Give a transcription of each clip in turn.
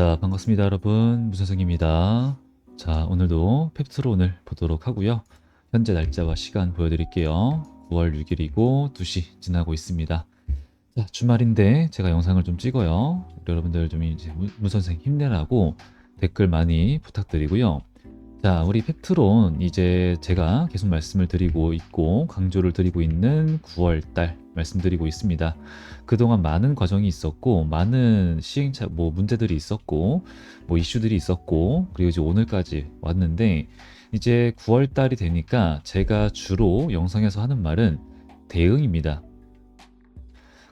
자, 반갑습니다, 여러분. 무선생입니다. 자, 오늘도 펩트론을 보도록 하고요. 현재 날짜와 시간 보여드릴게요. 9월 6일이고 2시 지나고 있습니다. 자, 주말인데 제가 영상을 좀 찍어요. 여러분들 좀 이제 무- 무선생 힘내라고 댓글 많이 부탁드리고요. 자, 우리 펩트론 이제 제가 계속 말씀을 드리고 있고 강조를 드리고 있는 9월 달 말씀드리고 있습니다. 그동안 많은 과정이 있었고 많은 시행착 뭐 문제들이 있었고 뭐 이슈들이 있었고 그리고 이제 오늘까지 왔는데 이제 9월 달이 되니까 제가 주로 영상에서 하는 말은 대응입니다.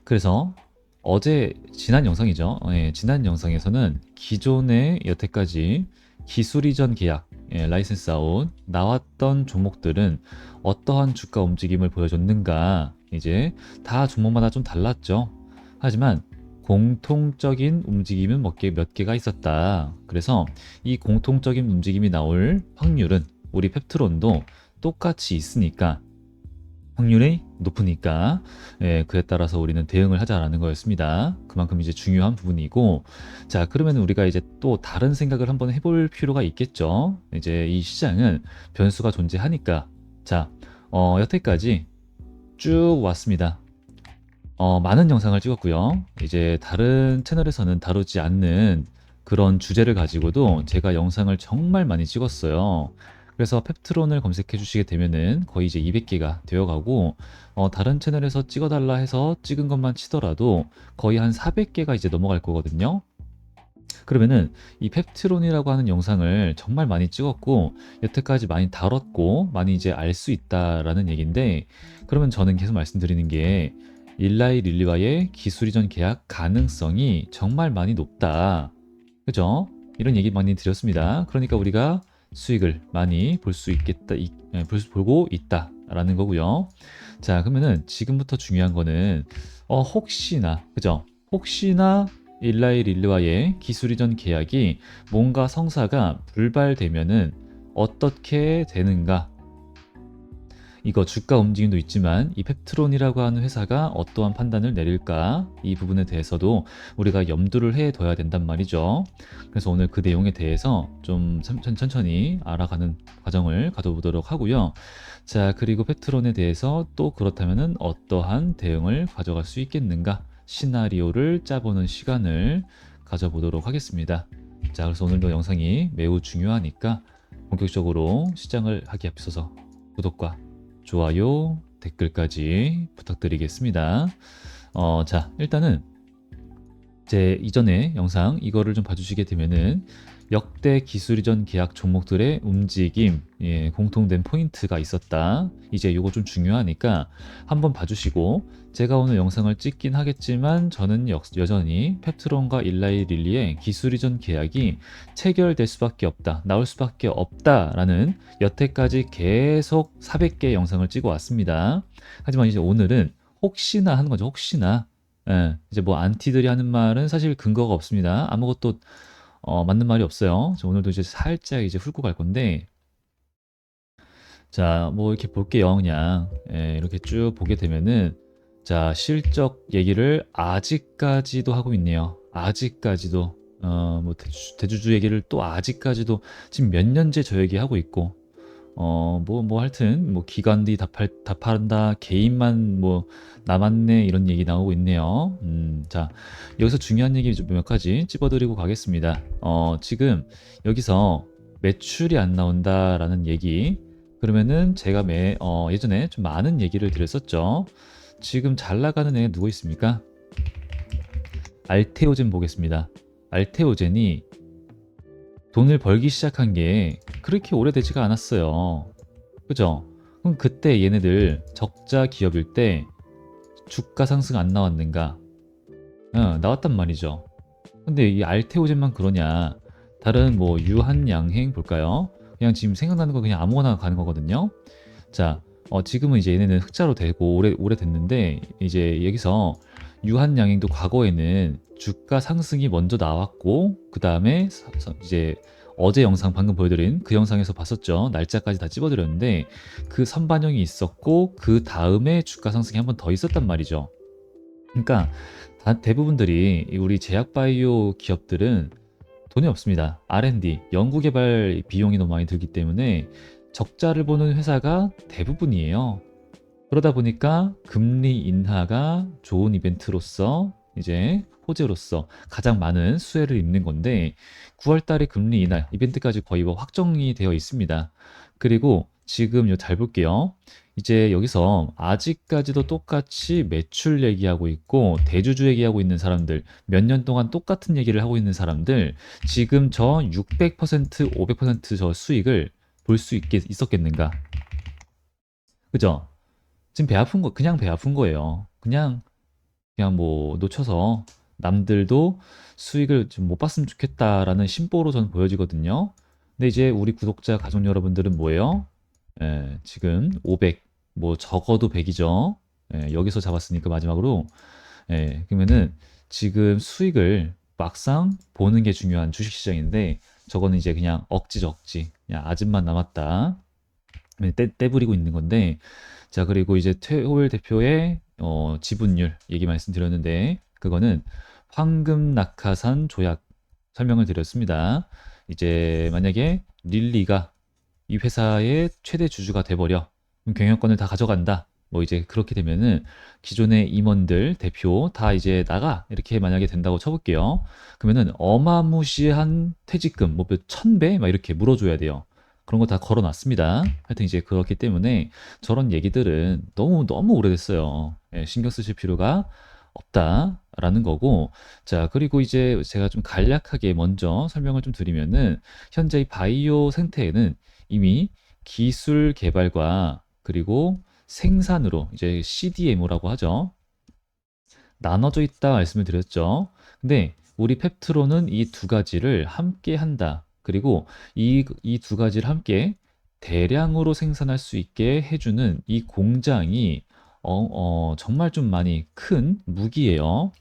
그래서 어제 지난 영상이죠. 예, 지난 영상에서는 기존의 여태까지 기술 이전 계약, 예, 라이센스 아웃 나왔던 종목들은 어떠한 주가 움직임을 보여줬는가 이제 다 종목마다 좀 달랐죠. 하지만 공통적인 움직임은 몇, 개, 몇 개가 있었다. 그래서 이 공통적인 움직임이 나올 확률은 우리 펩트론도 똑같이 있으니까 확률이 높으니까 예, 그에 따라서 우리는 대응을 하자라는 거였습니다. 그만큼 이제 중요한 부분이고 자 그러면 우리가 이제 또 다른 생각을 한번 해볼 필요가 있겠죠. 이제 이 시장은 변수가 존재하니까 자 어, 여태까지 쭉 왔습니다. 어, 많은 영상을 찍었고요. 이제 다른 채널에서는 다루지 않는 그런 주제를 가지고도 제가 영상을 정말 많이 찍었어요. 그래서 펩트론을 검색해 주시게 되면은 거의 이제 200개가 되어가고 어, 다른 채널에서 찍어달라 해서 찍은 것만 치더라도 거의 한 400개가 이제 넘어갈 거거든요. 그러면은 이 펩트론이라고 하는 영상을 정말 많이 찍었고 여태까지 많이 다뤘고 많이 이제 알 수 있다라는 얘기인데 그러면 저는 계속 말씀드리는 게 일라이 릴리와의 기술 이전 계약 가능성이 정말 많이 높다. 그죠? 이런 얘기 많이 드렸습니다. 그러니까 우리가 수익을 많이 볼 수 있겠다, 이- 예, 볼 수- 보고 있다라는 거고요. 자, 그러면은 지금부터 중요한 거는 어, 혹시나, 그죠? 혹시나 일라이 릴리와의 기술 이전 계약이 뭔가 성사가 불발되면은 어떻게 되는가? 이거 주가 움직임도 있지만 이 펩트론이라고 하는 회사가 어떠한 판단을 내릴까 이 부분에 대해서도 우리가 염두를 해둬야 된단 말이죠. 그래서 오늘 그 내용에 대해서 좀 천- 천- 천천히 알아가는 과정을 가져보도록 하고요. 자 그리고 펩트론에 대해서 또 그렇다면은 어떠한 대응을 가져갈 수 있겠는가 시나리오를 짜보는 시간을 가져보도록 하겠습니다. 자 그래서 오늘도 영상이 매우 중요하니까 본격적으로 시작을 하기 앞서서 구독과 좋아요, 댓글까지 부탁드리겠습니다. 어, 자, 일단은 제 이전에 영상 이거를 좀 봐주시게 되면은 역대 기술 이전 계약 종목들의 움직임, 예, 공통된 포인트가 있었다. 이제 이거 좀 중요하니까 한번 봐주시고 제가 오늘 영상을 찍긴 하겠지만 저는 역- 여전히 펩트론과 일라이 릴리의 기술 이전 계약이 체결될 수밖에 없다, 나올 수밖에 없다라는 여태까지 계속 400개 영상을 찍어 왔습니다. 하지만 이제 오늘은 혹시나 하는 거죠. 혹시나. 예, 이제 뭐 안티들이 하는 말은 사실 근거가 없습니다. 아무것도 어, 맞는 말이 없어요. 저 오늘도 이제 살짝 이제 훑고 갈 건데, 자, 뭐 이렇게 볼게요. 그냥 예, 이렇게 쭉 보게 되면은 자 실적 얘기를 아직까지도 하고 있네요. 아직까지도 어, 뭐 대주, 대주주 얘기를 또 아직까지도 지금 몇 년째 저 얘기 하고 있고 어, 뭐, 뭐, 하여튼, 뭐, 기관들이 다 팔, 다 판다, 개인만 뭐, 남았네, 이런 얘기 나오고 있네요. 음, 자, 여기서 중요한 얘기 좀몇 가지 찝어드리고 가겠습니다. 어, 지금 여기서 매출이 안 나온다라는 얘기, 그러면은 제가 매, 어, 예전에 좀 많은 얘기를 드렸었죠. 지금 잘 나가는 애 누구 있습니까? 알테오젠 보겠습니다. 알테오젠이 돈을 벌기 시작한 게 그렇게 오래되지가 않았어요. 그죠? 그럼 그때 얘네들 적자 기업일 때 주가 상승 안 나왔는가? 어, 나왔단 말이죠. 근데 이 알테오젠만 그러냐? 다른 뭐 유한양행 볼까요? 그냥 지금 생각나는 거 그냥 아무거나 가는 거거든요. 자, 어, 지금은 이제 얘네는 흑자로 되고 오래 오래 됐는데 이제 여기서 유한양행도 과거에는 주가 상승이 먼저 나왔고 그 다음에 이제 어제 영상 방금 보여드린 그 영상에서 봤었죠 날짜까지 다 찝어드렸는데 그 선반영이 있었고 그 다음에 주가 상승이 한 번 더 있었단 말이죠 그러니까 다- 대부분들이 이 우리 제약 바이오 기업들은 돈이 없습니다. R&D, 연구개발 비용이 너무 많이 들기 때문에 적자를 보는 회사가 대부분이에요. 그러다 보니까 금리 인하가 좋은 이벤트로서 이제 호재로서 가장 많은 수혜를 입는 건데 9월 달에 금리 인하 이벤트까지 거의 뭐 확정이 되어 있습니다. 그리고 지금 잘 볼게요. 이제 여기서 아직까지도 똑같이 매출 얘기하고 있고 대주주 얘기하고 있는 사람들 몇 년 동안 똑같은 얘기를 하고 있는 사람들 지금 저 600% 500%저 수익을 볼 수 있게 있었겠는가? 그죠? 지금 배 아픈 거 그냥 배 아픈 거예요. 그냥 그냥 뭐 놓쳐서 남들도 수익을 좀 못 봤으면 좋겠다라는 심보로 저는 보여지거든요. 근데 이제 우리 구독자 가족 여러분들은 뭐예요? 예, 지금 500, 뭐 적어도 100이죠. 예, 여기서 잡았으니까 마지막으로 예, 그러면은 지금 수익을 막상 보는 게 중요한 주식시장인데 저거는 이제 그냥 억지 적지 그냥 아집만 남았다 떼, 떼부리고 있는 건데 자 그리고 이제 퇴호일 대표의 어, 지분율 얘기 말씀드렸는데 그거는 황금 낙하산 조약 설명을 드렸습니다. 이제 만약에 릴리가 이 회사의 최대 주주가 돼버려 그럼 경영권을 다 가져간다. 뭐 이제 그렇게 되면은 기존의 임원들 대표 다 이제 나가 이렇게 만약에 된다고 쳐볼게요. 그러면은 어마무시한 퇴직금 뭐 몇 천 배 막 이렇게 물어줘야 돼요. 그런 거 다 걸어놨습니다. 하여튼 이제 그렇기 때문에 저런 얘기들은 너무 너무 오래됐어요. 예, 신경 쓰실 필요가 없다라는 거고 자 그리고 이제 제가 좀 간략하게 먼저 설명을 좀 드리면은 현재 이 바이오 생태에는 이미 기술 개발과 그리고 생산으로 이제 CDMO라고 하죠. 나눠져 있다 말씀을 드렸죠. 근데 우리 펩트로는 이두 가지를 함께 한다. 그리고 이 이 두 가지를 함께 대량으로 생산할 수 있게 해주는 이 공장이 어, 어, 정말 좀 많이 큰 무기예요.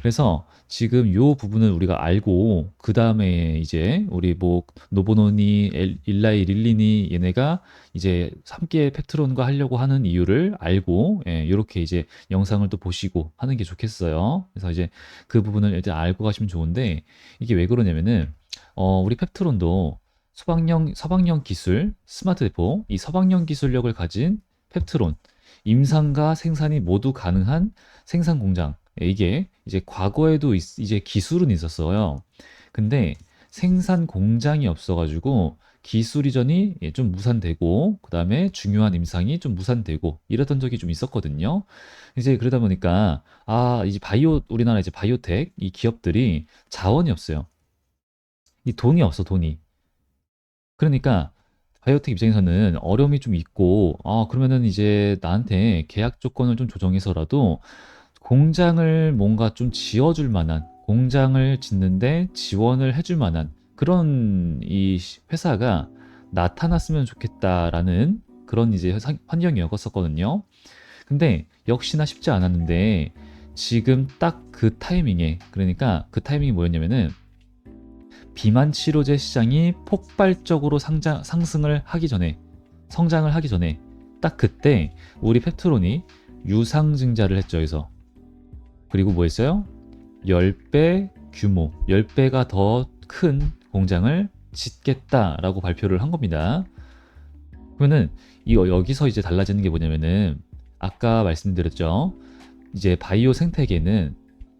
그래서 지금 요 부분을 우리가 알고 그 다음에 이제 우리 뭐 노보노니, 엘- 일라이, 릴리니 얘네가 이제 함께 펩트론과 하려고 하는 이유를 알고 예, 이렇게 이제 영상을 또 보시고 하는 게 좋겠어요. 그래서 이제 그 부분을 일단 알고 가시면 좋은데 이게 왜 그러냐면은 어, 우리 펩트론도 서방형 서방형 기술 스마트 대포 이 서방형 기술력을 가진 펩트론 임상과 생산이 모두 가능한 생산 공장. 이게 이제 과거에도 있- 이제 기술은 있었어요. 근데 생산 공장이 없어가지고 기술 이전이 예, 좀 무산되고, 그 다음에 중요한 임상이 좀 무산되고, 이랬던 적이 좀 있었거든요. 이제 그러다 보니까, 아, 이제 바이오, 우리나라 이제 바이오텍, 이 기업들이 자원이 없어요. 이 돈이 없어, 돈이. 그러니까 바이오텍 입장에서는 어려움이 좀 있고, 아, 그러면은 이제 나한테 계약 조건을 좀 조정해서라도 공장을 뭔가 좀 지어줄 만한, 공장을 짓는데 지원을 해줄 만한 그런 이 시- 회사가 나타났으면 좋겠다라는 그런 이제 상- 환경이었었거든요. 근데 역시나 쉽지 않았는데 지금 딱 그 타이밍에, 그러니까 그 타이밍이 뭐였냐면은 비만 치료제 시장이 폭발적으로 상장, 상승을 하기 전에 성장을 하기 전에 딱 그때 우리 펩트론이 유상증자를 했죠. 그래서 그리고 뭐 했어요? 10배 규모, 10배가 더 큰 공장을 짓겠다라고 발표를 한 겁니다. 그러면은 이 여기서 이제 달라지는 게 뭐냐면은 아까 말씀드렸죠. 이제 바이오 생태계는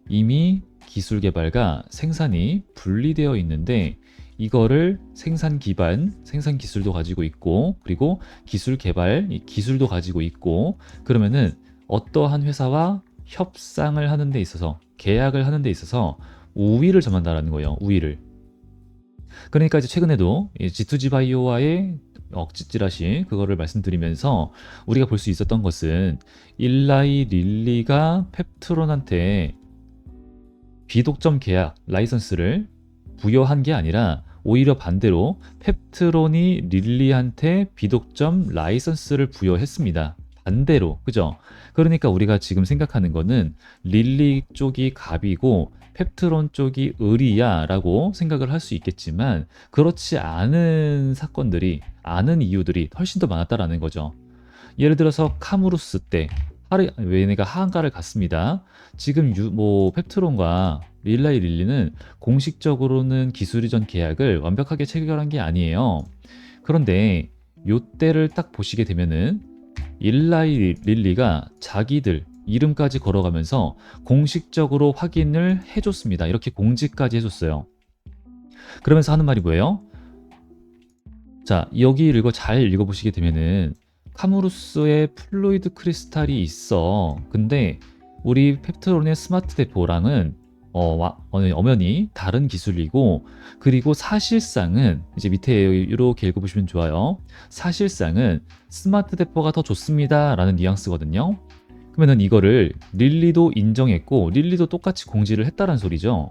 이미 기술 개발과 생산이 분리되어 있는데 이거를 생산 기반, 생산 기술도 가지고 있고 그리고 기술 개발 이 기술도 가지고 있고 그러면은 어떠한 회사와 협상을 하는 데 있어서 계약을 하는 데 있어서 우위를 점한다라는 거예요. 우위를. 그러니까 이제 최근에도 이 G2G 바이오와의 억지 찌라시 그거를 말씀드리면서 우리가 볼 수 있었던 것은 일라이 릴리가 펩트론한테 비독점 계약 라이선스를 부여한 게 아니라 오히려 반대로 펩트론이 릴리한테 비독점 라이선스를 부여했습니다. 반대로 그죠? 그러니까 우리가 지금 생각하는 거는 릴리 쪽이 갑이고 펩트론 쪽이 을이야라고 생각을 할 수 있겠지만 그렇지 않은 사건들이 아는 이유들이 훨씬 더 많았다라는 거죠. 예를 들어서 카무루스 때 하르 얘네가 하한가를 갔습니다. 지금 유, 뭐 펩트론과 릴라이 릴리는 공식적으로는 기술 이전 계약을 완벽하게 체결한 게 아니에요. 그런데 요때를 딱 보시게 되면은 일라이 릴리가 자기들 이름까지 걸어가면서 공식적으로 확인을 해줬습니다. 이렇게 공지까지 해줬어요. 그러면서 하는 말이 뭐예요? 자, 여기 읽어 잘 읽어보시게 되면은 카무루스의 플루이드 크리스탈이 있어. 근데 우리 펩트론의 스마트 대포랑은 어, 와, 어, 엄연히 다른 기술이고 그리고 사실상은 이제 밑에 이렇게 읽어보시면 좋아요. 사실상은 스마트 대포가 더 좋습니다라는 뉘앙스거든요. 그러면은 이거를 릴리도 인정했고 릴리도 똑같이 공지를 했다는 소리죠.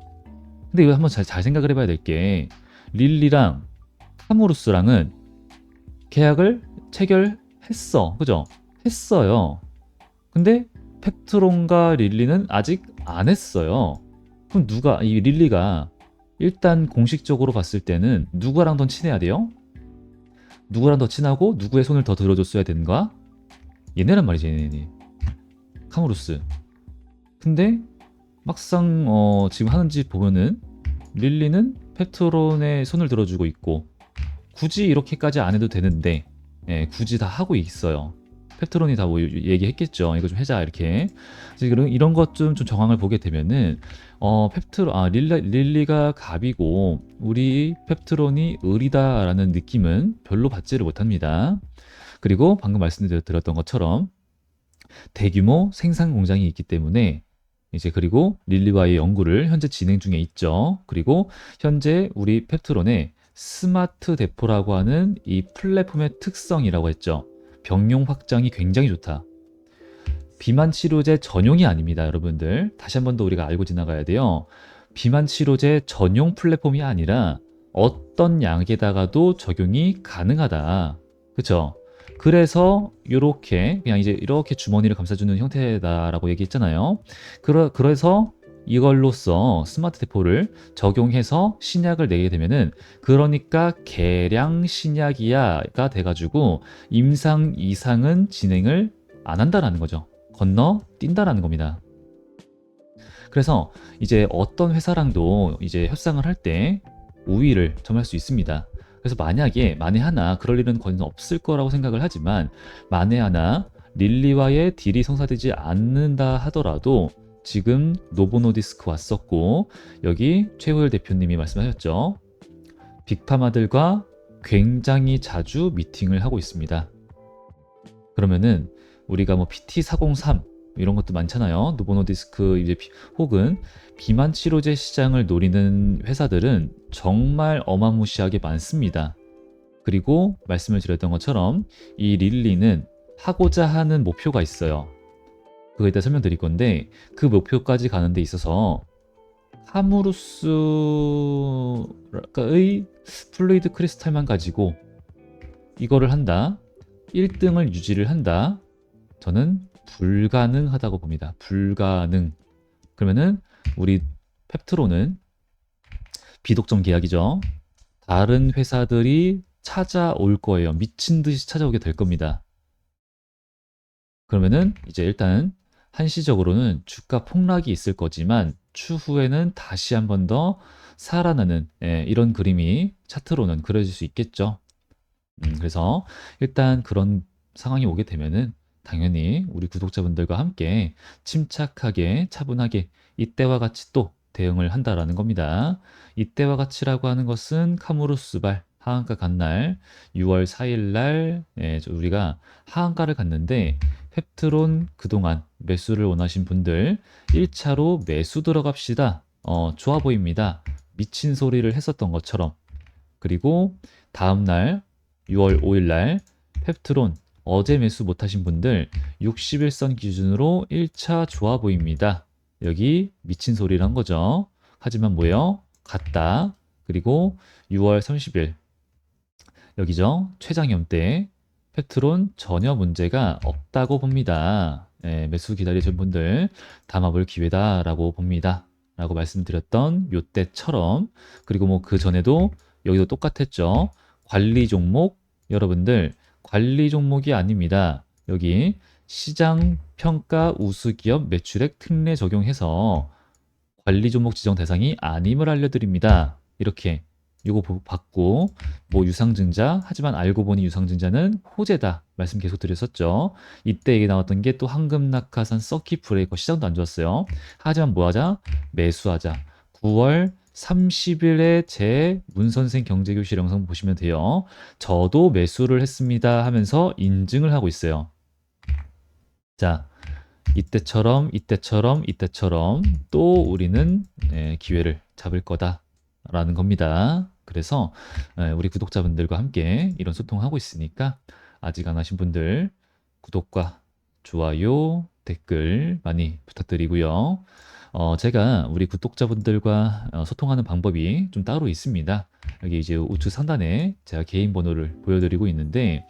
근데 이거 한번 잘, 잘 생각을 해봐야 될 게 릴리랑 카무루스랑은 계약을 체결 했어. 그죠? 했어요. 근데 펩트론과 릴리는 아직 안 했어요. 그럼 누가 이 릴리가 일단 공식적으로 봤을 때는 누구랑 더 친해야 돼요? 누구랑 더 친하고 누구의 손을 더 들어줬어야 되는가? 얘네란 말이지 얘네 카무루스 근데 막상 어, 지금 하는 짓 보면은 릴리는 펩트론의 손을 들어주고 있고 굳이 이렇게까지 안 해도 되는데 예, 굳이 다 하고 있어요. 펩트론이 다 뭐 얘기했겠죠. 이거 좀 해자 이렇게. 그래서 이런 것좀 좀 정황을 보게 되면은 어 펩트론 아 릴리, 릴리 가 갑이고 우리 펩트론이 을이다라는 느낌은 별로 받지를 못합니다. 그리고 방금 말씀드렸던 것처럼 대규모 생산 공장이 있기 때문에 이제 그리고 릴리와의 연구를 현재 진행 중에 있죠. 그리고 현재 우리 펩트론의 스마트 대포라고 하는 이 플랫폼의 특성이라고 했죠. 병용 확장이 굉장히 좋다. 비만 치료제 전용이 아닙니다, 여러분들. 다시 한 번 더 우리가 알고 지나가야 돼요. 비만 치료제 전용 플랫폼이 아니라 어떤 약에다가도 적용이 가능하다. 그쵸? 그래서 이렇게 그냥 이제 이렇게 주머니를 감싸주는 형태다라고 얘기했잖아요. 그러, 그래서 이걸로써 스마트 대포를 적용해서 신약을 내게 되면은 그러니까 개량 신약이야가 돼가지고 임상 이상은 진행을 안 한다라는 거죠. 건너 뛴다라는 겁니다. 그래서 이제 어떤 회사랑도 이제 협상을 할 때 우위를 점할 수 있습니다. 그래서 만약에 만에 하나 그럴 일은 거의 없을 거라고 생각을 하지만 만에 하나 릴리와의 딜이 성사되지 않는다 하더라도 지금 노보노디스크 왔었고 여기 최호열 대표님이 말씀하셨죠. 빅파마들과 굉장히 자주 미팅을 하고 있습니다. 그러면은 우리가 뭐 PT403 이런 것도 많잖아요. 노보노디스크 이제 혹은 비만 치료제 시장을 노리는 회사들은 정말 어마무시하게 많습니다. 그리고 말씀을 드렸던 것처럼 이 릴리는 하고자 하는 목표가 있어요. 그거에 대해 설명드릴 건데 그 목표까지 가는 데 있어서 하무루스의 플루이드 크리스탈만 가지고 이거를 한다. 1등을 유지를 한다. 저는 불가능하다고 봅니다. 불가능. 그러면은 우리 펩트로는 비독점 계약이죠. 다른 회사들이 찾아올 거예요. 미친 듯이 찾아오게 될 겁니다. 그러면은 이제 일단 한시적으로는 주가 폭락이 있을 거지만 추후에는 다시 한 번 더 살아나는 예, 이런 그림이 차트로는 그려질 수 있겠죠. 음, 그래서 일단 그런 상황이 오게 되면은 당연히 우리 구독자분들과 함께 침착하게 차분하게 이때와 같이 또 대응을 한다라는 겁니다. 이때와 같이라고 하는 것은 카무루스발 하한가 간 날 6월 4일 날 예, 우리가 하한가를 갔는데 펩트론 그동안 매수를 원하신 분들 1차로 매수 들어갑시다. 어, 좋아 보입니다. 미친 소리를 했었던 것처럼 그리고 다음날 6월 5일 날 펩트론 어제 매수 못하신 분들 61선 기준으로 1차 좋아 보입니다. 여기 미친 소리를 한 거죠. 하지만 뭐예요? 같다. 그리고 6월 30일 여기죠. 최장염 때 페트론 전혀 문제가 없다고 봅니다. 예, 매수 기다리신 분들 담아볼 기회다라고 봅니다. 라고 말씀드렸던 요때처럼 그리고 뭐 그 전에도 여기도 똑같았죠. 관리 종목 여러분들 관리 종목이 아닙니다. 여기 시장 평가 우수 기업 매출액 특례 적용해서 관리 종목 지정 대상이 아님을 알려드립니다. 이렇게 이거 보- 받고 뭐 유상증자 하지만 알고 보니 유상증자는 호재다 말씀 계속 드렸었죠. 이때 얘기 나왔던 게 또 황금 낙하산 서킷 브레이커 시장도 안 좋았어요. 하지만 뭐 하자? 매수하자. 9월 30일에 제 문선생 경제교실 영상 보시면 돼요. 저도 매수를 했습니다 하면서 인증을 하고 있어요. 자, 이때처럼 이때처럼 이때처럼 또 우리는 예, 기회를 잡을 거다라는 겁니다. 그래서 예, 우리 구독자분들과 함께 이런 소통하고 있으니까 아직 안 하신 분들 구독과 좋아요, 댓글 많이 부탁드리고요. 어, 제가 우리 구독자분들과 어, 소통하는 방법이 좀 따로 있습니다. 여기 이제 우측 상단에 제가 개인 번호를 보여드리고 있는데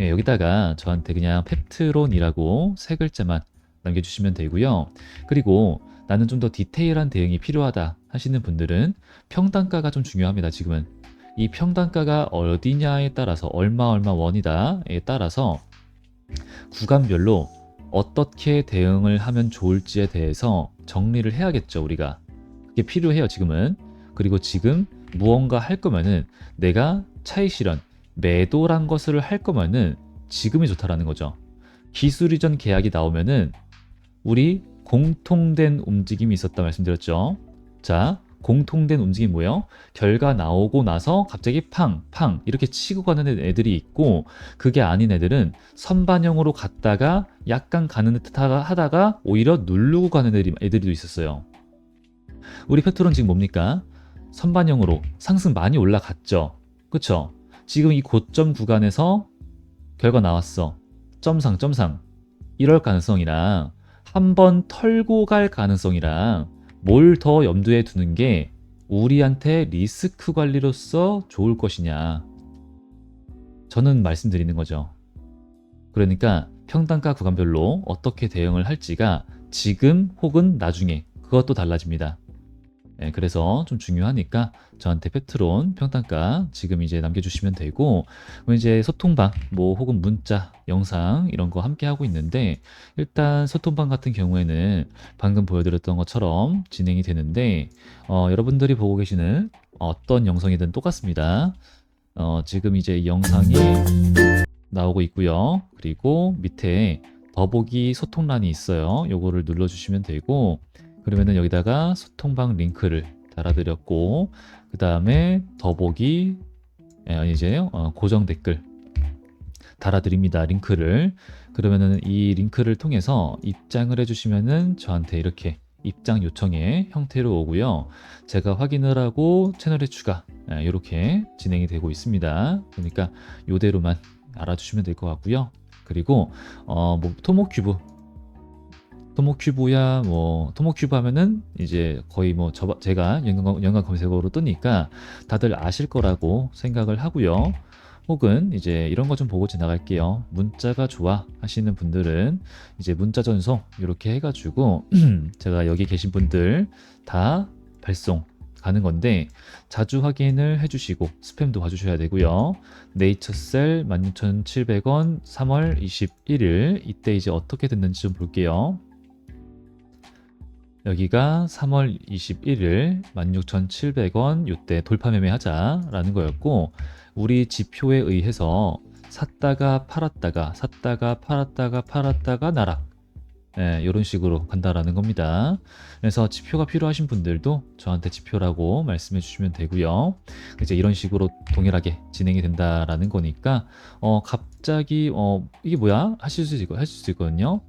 예, 여기다가 저한테 그냥 펩트론이라고 세 글자만 남겨주시면 되고요. 그리고 나는 좀 더 디테일한 대응이 필요하다 하시는 분들은 평단가가 좀 중요합니다. 지금은 이 평단가가 어디냐에 따라서 얼마 얼마 원이다에 따라서 구간별로 어떻게 대응을 하면 좋을지에 대해서 정리를 해야겠죠, 우리가. 그게 필요해요, 지금은. 그리고 지금 무언가 할 거면은 내가 차익 실현, 매도란 것을 할 거면은 지금이 좋다라는 거죠. 기술 이전 계약이 나오면은 우리 공통된 움직임이 있었다 말씀드렸죠. 자, 공통된 움직임이 뭐예요? 결과 나오고 나서 갑자기 팡, 팡 이렇게 치고 가는 애들이 있고 그게 아닌 애들은 선반영으로 갔다가 약간 가는 듯 하다- 하다가 오히려 누르고 가는 애들이, 있었어요. 우리 페트론 지금 뭡니까? 선반영으로 상승 많이 올라갔죠. 그쵸? 지금 이 고점 구간에서 결과 나왔어. 점상, 점상. 이럴 가능성이랑 한 번 털고 갈 가능성이랑 뭘 더 염두에 두는 게 우리한테 리스크 관리로서 좋을 것이냐. 저는 말씀드리는 거죠. 그러니까 평단가 구간별로 어떻게 대응을 할지가 지금 혹은 나중에 그것도 달라집니다. 예, 그래서 좀 중요하니까 저한테 페트론 평단가 지금 이제 남겨주시면 되고 뭐 이제 소통방 뭐 혹은 문자 영상 이런 거 함께 하고 있는데 일단 소통방 같은 경우에는 방금 보여드렸던 것처럼 진행이 되는데 어, 여러분들이 보고 계시는 어떤 영상이든 똑같습니다. 어, 지금 이제 이 영상이 나오고 있고요. 그리고 밑에 더보기 소통란이 있어요. 요거를 눌러주시면 되고 그러면은 여기다가 소통방 링크를 달아드렸고 그 다음에 더보기 예, 이제 어, 고정 댓글 달아드립니다. 링크를 그러면은 이 링크를 통해서 입장을 해주시면은 저한테 이렇게 입장 요청의 형태로 오고요. 제가 확인을 하고 채널에 추가 예, 이렇게 진행이 되고 있습니다. 그러니까 요대로만 알아주시면 될 것 같고요. 그리고 어 뭐 토모큐브 토모큐브야 뭐 토모큐브 하면은 이제 거의 뭐 저, 제가 연관, 연관 검색어로 뜨니까 다들 아실 거라고 생각을 하고요. 혹은 이제 이런 거 좀 보고 지나갈게요. 문자가 좋아 하시는 분들은 이제 문자 전송 이렇게 해가지고 제가 여기 계신 분들 다 발송 가는 건데 자주 확인을 해주시고 스팸도 봐주셔야 되고요. 네이처셀 16,700원 3월 21일 이때 이제 어떻게 됐는지 좀 볼게요. 여기가 3월 21일 16,700원 이때 돌파 매매하자라는 거였고 우리 지표에 의해서 샀다가 팔았다가 샀다가 팔았다가 팔았다가 나락 예, 이런 식으로 간다라는 겁니다. 그래서 지표가 필요하신 분들도 저한테 지표라고 말씀해 주시면 되고요. 이제 이런 식으로 동일하게 진행이 된다라는 거니까 어 갑자기 어 이게 뭐야 하실 수 있고 하실 수 있거든요.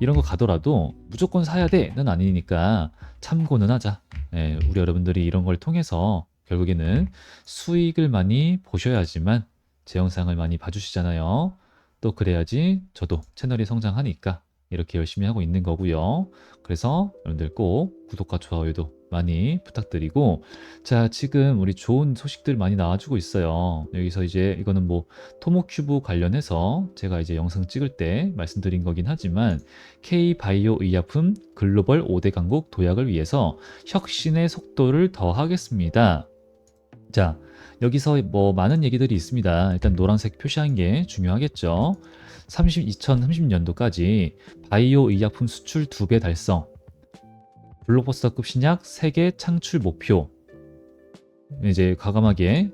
이런 거 가더라도 무조건 사야 돼는 아니니까 참고는 하자. 예, 우리 여러분들이 이런 걸 통해서 결국에는 수익을 많이 보셔야지만 제 영상을 많이 봐주시잖아요. 또 그래야지 저도 채널이 성장하니까 이렇게 열심히 하고 있는 거고요. 그래서 여러분들 꼭 구독과 좋아요도 많이 부탁드리고 자 지금 우리 좋은 소식들 많이 나와주고 있어요. 여기서 이제 이거는 뭐 토모큐브 관련해서 제가 이제 영상 찍을 때 말씀드린 거긴 하지만 K-바이오 의약품 글로벌 5대 강국 도약을 위해서 혁신의 속도를 더하겠습니다. 자, 여기서 뭐 많은 얘기들이 있습니다. 일단 노란색 표시한 게 중요하겠죠. 30, 2030년도까지 바이오 의약품 수출 2배 달성. 블록버스터급 신약 세계 창출 목표 이제 과감하게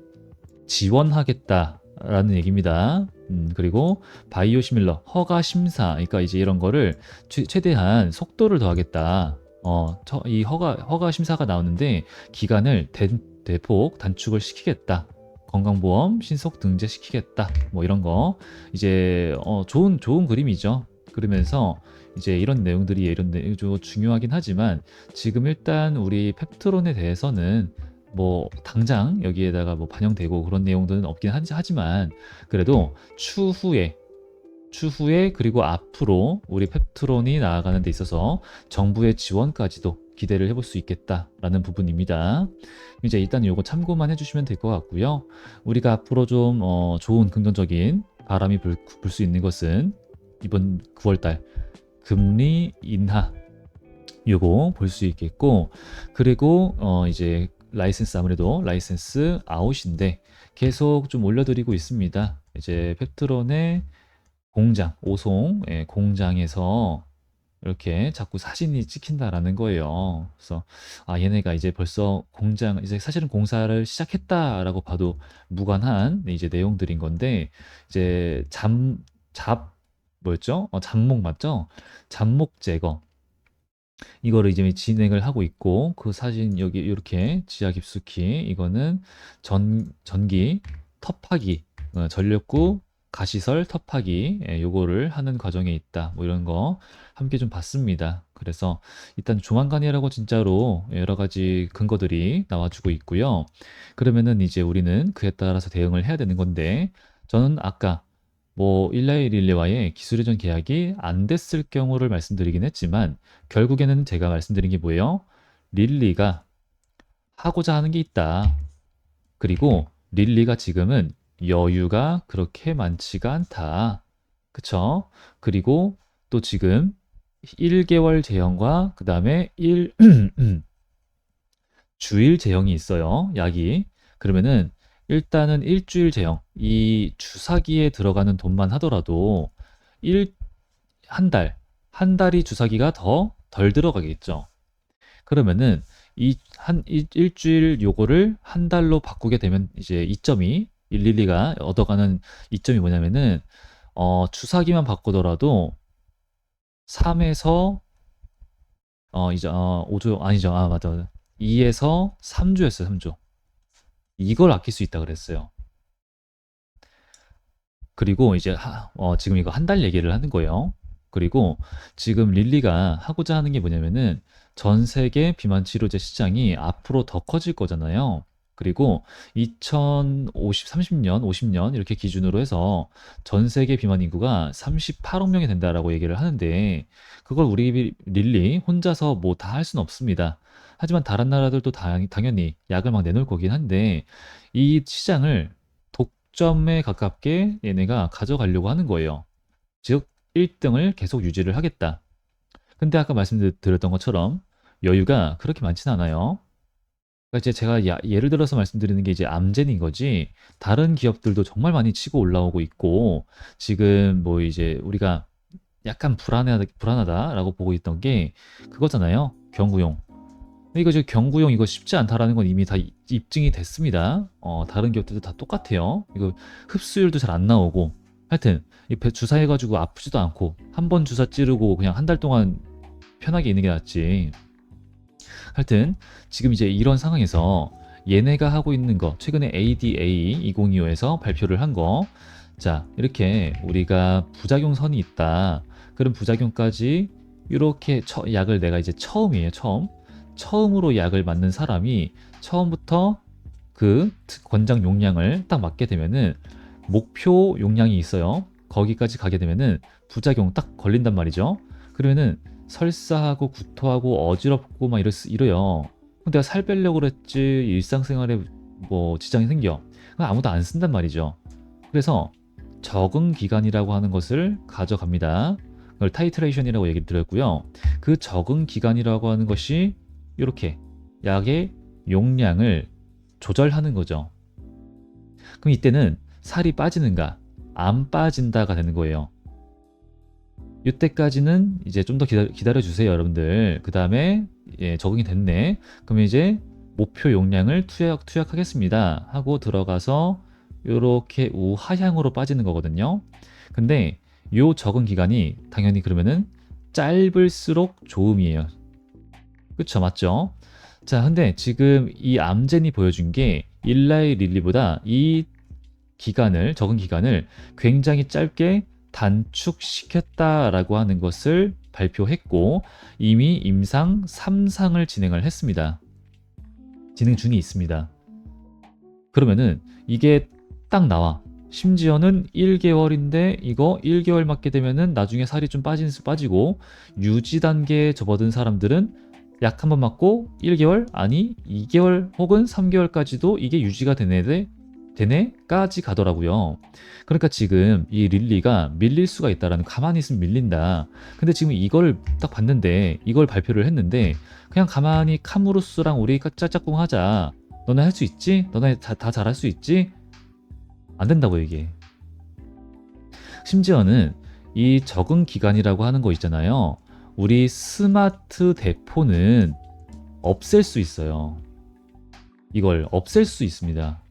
지원하겠다라는 얘기입니다. 음, 그리고 바이오 시밀러 허가 심사 그러니까 이제 이런 거를 최, 최대한 속도를 더하겠다. 어, 저, 이 허가 허가 심사가 나오는데 기간을 대, 대폭 단축을 시키겠다. 건강보험 신속 등재시키겠다. 뭐 이런 거 이제 어, 좋은 좋은 그림이죠. 그러면서 이제 이런 내용들이 이런 내용 좀 중요하긴 하지만 지금 일단 우리 펩트론에 대해서는 뭐 당장 여기에다가 뭐 반영되고 그런 내용들은 없긴 하지- 하지만 그래도 추후에 추후에 그리고 앞으로 우리 펩트론이 나아가는 데 있어서 정부의 지원까지도 기대를 해볼 수 있겠다라는 부분입니다. 이제 일단 요거 참고만 해주시면 될 것 같고요. 우리가 앞으로 좀 어, 좋은 긍정적인 바람이 불 수 있는 것은 이번 9월달 금리 인하 요거 볼 수 있겠고 그리고 어 이제 라이센스 아무래도 라이센스 아웃인데 계속 좀 올려드리고 있습니다. 이제 펩트론의 공장 오송 예, 공장에서 이렇게 자꾸 사진이 찍힌다라는 거예요. 그래서 아 얘네가 이제 벌써 공장 이제 사실은 공사를 시작했다라고 봐도 무관한 이제 내용들인 건데 이제 잠잡 뭐였죠? 어, 잡목 맞죠? 잡목 제거 이거를 이제 진행을 하고 있고 그 사진 여기 이렇게 지하 깊숙이 이거는 전 전기 텁하기 어, 전력구 가시설 텁하기 예, 요거를 하는 과정에 있다 뭐 이런 거 함께 좀 봤습니다 그래서 일단 조만간이라고 진짜로 여러 가지 근거들이 나와주고 있고요 그러면은 이제 우리는 그에 따라서 대응을 해야 되는 건데 저는 아까 뭐 일라이릴리와의 기술이전 계약이 안 됐을 경우를 말씀드리긴 했지만 결국에는 제가 말씀드린 게 뭐예요? 릴리가 하고자 하는 게 있다. 그리고 릴리가 지금은 여유가 그렇게 많지가 않다. 그쵸? 그리고 또 지금 1개월 제형과 그 다음에 1 주일 제형이 있어요. 약이. 그러면은 일단은 일주일 제형, 이 주사기에 들어가는 돈만 하더라도 일, 한 달, 한 달이 주사기가 더 덜 들어가겠죠. 그러면은 이 한 일주일 요거를 한 달로 바꾸게 되면 이제 2.2 112가 얻어가는 이점이 뭐냐면은 어, 주사기만 바꾸더라도 3에서 어 이제 어 5조 아니죠. 아 맞아. 2에서 3조였어요. 3조. 이걸 아낄 수 있다 그랬어요. 그리고 이제 하, 어, 지금 이거 한 달 얘기를 하는 거예요. 그리고 지금 릴리가 하고자 하는 게 뭐냐면은 전 세계 비만 치료제 시장이 앞으로 더 커질 거잖아요. 그리고 2050, 30년, 50년 이렇게 기준으로 해서 전 세계 비만 인구가 38억 명이 된다라고 얘기를 하는데 그걸 우리 릴리 혼자서 뭐 다 할 수는 없습니다. 하지만 다른 나라들도 당, 당연히 약을 막 내놓을 거긴 한데 이 시장을 독점에 가깝게 얘네가 가져가려고 하는 거예요. 즉 1등을 계속 유지를 하겠다. 근데 아까 말씀드렸던 것처럼 여유가 그렇게 많지는 않아요. 그러니까 이제 제가 야, 예를 들어서 말씀드리는 게 이제 암젠인 거지 다른 기업들도 정말 많이 치고 올라오고 있고 지금 뭐 이제 우리가 약간 불안하다, 불안하다라고 보고 있던 게 그거잖아요. 경구용. 이거 지금 경구용 이거 쉽지 않다라는 건 이미 다 이- 입증이 됐습니다. 어, 다른 기업들도 다 똑같아요. 이거 흡수율도 잘 안 나오고 하여튼 이 배- 주사해가지고 아프지도 않고 한 번 주사 찌르고 그냥 한 달 동안 편하게 있는 게 낫지. 하여튼 지금 이제 이런 상황에서 얘네가 하고 있는 거 최근에 ADA 2025에서 발표를 한 거. 자 이렇게 우리가 부작용선이 있다. 그런 부작용까지 이렇게 처- 약을 내가 이제 처음이에요 처음. 처음으로 약을 맞는 사람이 처음부터 그 특- 권장 용량을 딱 맞게 되면은 목표 용량이 있어요. 거기까지 가게 되면은 부작용 딱 걸린단 말이죠. 그러면은 설사하고 구토하고 어지럽고 막 이러, 이래요. 그럼 내가 살 빼려고 그랬지 일상생활에 뭐 지장이 생겨. 아무도 안 쓴단 말이죠. 그래서 적응 기간이라고 하는 것을 가져갑니다. 그걸 타이트레이션이라고 얘기 드렸고요. 그 적응 기간이라고 하는 것이 이렇게 약의 용량을 조절하는 거죠. 그럼 이때는 살이 빠지는가 안 빠진다가 되는 거예요. 이때까지는 이제 좀 더 기다려, 주세요, 여러분들. 그 다음에 예, 적응이 됐네. 그러면 이제 목표 용량을 투약 투약하겠습니다. 하고 들어가서 이렇게 우하향으로 빠지는 거거든요. 근데 요 적응 기간이 당연히 그러면은 짧을수록 좋음이에요. 그쵸, 맞죠? 자, 근데 지금 이 암젠이 보여준 게 일라이 릴리보다 이 기간을, 적응 기간을 굉장히 짧게 단축시켰다라고 하는 것을 발표했고 이미 임상 3상을 진행을 했습니다. 진행 중에 있습니다. 그러면은 이게 딱 나와. 심지어는 1개월인데 이거 1개월 맞게 되면은 나중에 살이 좀 빠진 빠지고 유지 단계에 접어든 사람들은 약 한 번 맞고 1개월 아니 2개월 혹은 3개월까지도 이게 유지가 되네 되네까지 가더라고요. 그러니까 지금 이 릴리가 밀릴 수가 있다라는 가만히 있으면 밀린다. 근데 지금 이걸 딱 봤는데 이걸 발표를 했는데 그냥 가만히 카무루스랑 우리 짝짝꿍 하자. 너네 할 수 있지? 너네 다, 다 잘할 수 있지? 안 된다고 이게. 심지어는 이 적응 기간이라고 하는 거 있잖아요. 우리 스마트 대포는 없앨 수 있어요. 이걸 없앨 수 있습니다.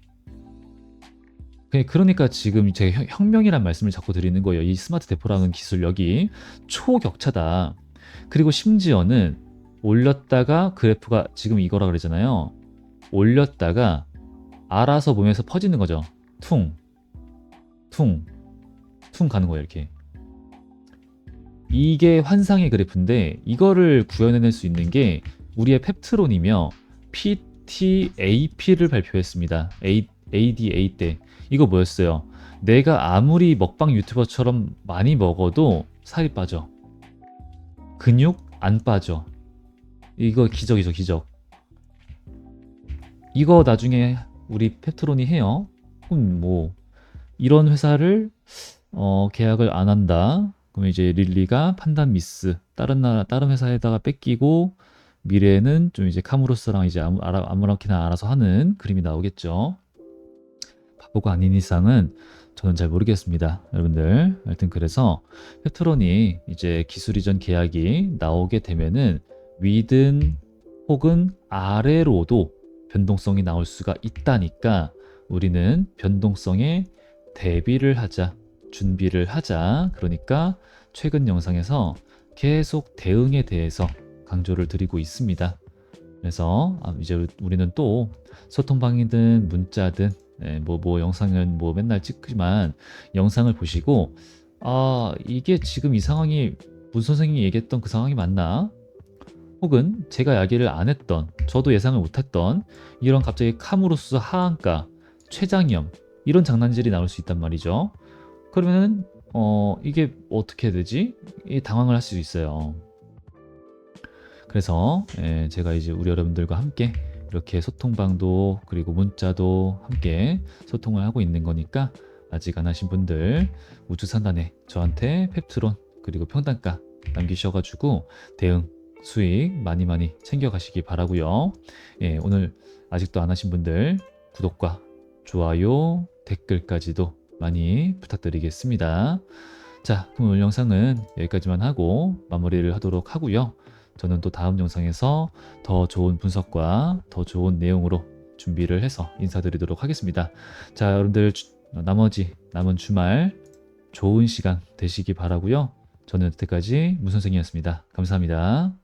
그- 그러니까 지금 제가 혁명이란 말씀을 자꾸 드리는 거예요. 이 스마트 대포라는 기술력이 초격차다. 그리고 심지어는 올렸다가 그래프가 지금 이거라 그러잖아요. 올렸다가 알아서 몸에서 퍼지는 거죠. 퉁, 퉁, 퉁 가는 거예요. 이렇게. 이게 환상의 그래프인데 이거를 구현해낼 수 있는 게 우리의 펩트론이며 PTAP를 발표했습니다. ADA 때 이거 뭐였어요? 내가 아무리 먹방 유튜버처럼 많이 먹어도 살이 빠져. 근육 안 빠져. 이거 기적이죠, 기적. 이거 나중에 우리 페트론이 해요. 그럼 뭐 이런 회사를 어, 계약을 안 한다. 그럼 이제 릴리가 판단 미스 다른 나라 다른 회사에다가 뺏기고 미래에는 좀 이제 카무로스랑 이제 아무, 아무렇게나 알아서 하는 그림이 나오겠죠. 바보가 아닌 이상은 저는 잘 모르겠습니다. 여러분들. 하여튼 그래서 페트론이 이제 기술 이전 계약이 나오게 되면은 위든 혹은 아래로도 변동성이 나올 수가 있다니까 우리는 변동성에 대비를 하자, 준비를 하자. 그러니까 최근 영상에서 계속 대응에 대해서 강조를 드리고 있습니다. 그래서 아, 이제 우리는 또 소통방이든 문자든 네, 뭐, 뭐 영상은 뭐 맨날 찍지만 영상을 보시고 아 이게 지금 이 상황이 문 선생님이 얘기했던 그 상황이 맞나? 혹은 제가 이야기를 안 했던 저도 예상을 못했던 이런 갑자기 카무로스 하한가 췌장염 이런 장난질이 나올 수 있단 말이죠. 그러면은 어 이게 어떻게 되지? 이 당황을 할 수 있어요. 그래서 예, 제가 이제 우리 여러분들과 함께 이렇게 소통방도 그리고 문자도 함께 소통을 하고 있는 거니까 아직 안 하신 분들 우주산단에 저한테 펩트론 그리고 평단가 남기셔가지고 대응 수익 많이 많이 챙겨가시기 바라고요. 예, 오늘 아직도 안 하신 분들 구독과 좋아요 댓글까지도 많이 부탁드리겠습니다. 자, 그럼 오늘 영상은 여기까지만 하고 마무리를 하도록 하고요. 저는 또 다음 영상에서 더 좋은 분석과 더 좋은 내용으로 준비를 해서 인사드리도록 하겠습니다. 자, 여러분들 나머지 남은 주말 좋은 시간 되시기 바라고요. 저는 여태까지 무선생이었습니다. 감사합니다.